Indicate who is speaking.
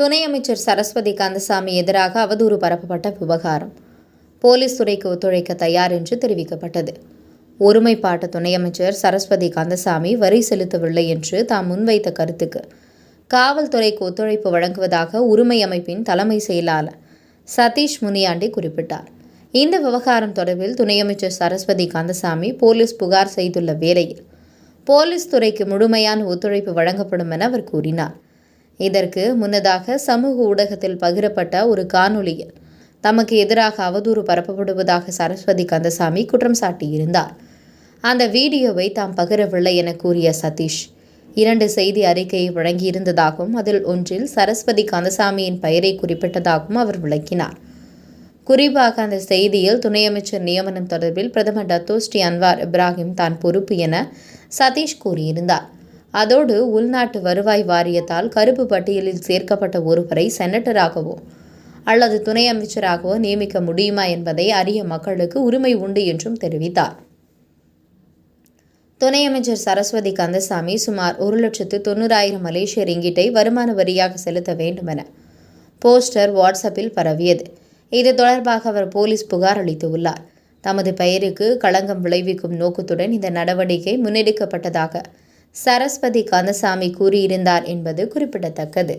Speaker 1: துணை அமைச்சர் சரஸ்வதி கந்தசாமி எதிராக அவதூறு பரப்பப்பட்ட விவகாரம். போலீஸ் துறைக்கு ஒத்துழைக்க தயார் என்று தெரிவிக்கப்பட்டது. ஒருமைப்பாட்டு துணை அமைச்சர் சரஸ்வதி கந்தசாமி வரி செலுத்தவில்லை என்று தாம் முன்வைத்த கருத்துக்கு காவல்துறைக்கு ஒத்துழைப்பு வழங்குவதாக உரிமை அமைப்பின் தலைமை செயலாளர் சதீஷ் முனியாண்டி குறிப்பிட்டார். இந்த விவகாரம் தொடர்பில் துணை அமைச்சர் சரஸ்வதி கந்தசாமி போலீஸ் புகார் செய்துள்ள வேளையில் போலீஸ் துறைக்கு முழுமையான ஒத்துழைப்பு வழங்கப்படும் என அவர் கூறினார். இதற்கு முன்னதாக சமூக ஊடகத்தில் பகிரப்பட்ட ஒரு காணொளியில் தமக்கு எதிராக அவதூறு பரப்பப்படுவதாக சரஸ்வதி கந்தசாமி குற்றம் சாட்டியிருந்தார். அந்த வீடியோவை தாம் பகிரவில்லை என கூறிய சதீஷ் இரண்டு செய்தி அறிக்கையை வழங்கியிருந்ததாகவும் அதில் ஒன்றில் சரஸ்வதி கந்தசாமியின் பெயரை குறிப்பிட்டதாகவும் அவர் விளக்கினார். குறிப்பாக அந்த செய்தியில் துணை அமைச்சர் நியமனம் தொடர்பில் பிரதமர் டத்தோஸ்ரீ அன்வார் இப்ராஹிம் தான் பொறுப்பு என சதீஷ் கூறியிருந்தார். அதோடு உள்நாட்டு வருவாய் வாரியத்தால் கருப்பு பட்டியலில் சேர்க்கப்பட்ட ஒருவரை செனட்டராகவோ அல்லது துணை அமைச்சராகவோ நியமிக்க முடியுமா என்பதை அறிய மக்களுக்கு உரிமை உண்டு என்றும் தெரிவித்தார். துணை அமைச்சர் சரஸ்வதி கந்தசாமி சுமார் ஒரு லட்சத்து தொண்ணூறாயிரம் மலேசிய ரிங்கிட்டை வருமான வரியாக செலுத்த வேண்டுமென போஸ்டர் வாட்ஸ்அப்பில் பரவியது. இது தொடர்பாக அவர் போலீஸ் புகார் அளித்துள்ளார். தமது பெயருக்கு களங்கம் விளைவிக்கும் நோக்கத்துடன் இந்த நடவடிக்கை முன்னெடுக்கப்பட்டதாக சரஸ்வதி கந்தசாமி கூறியிருந்தார் என்பது குறிப்பிடத்தக்கது.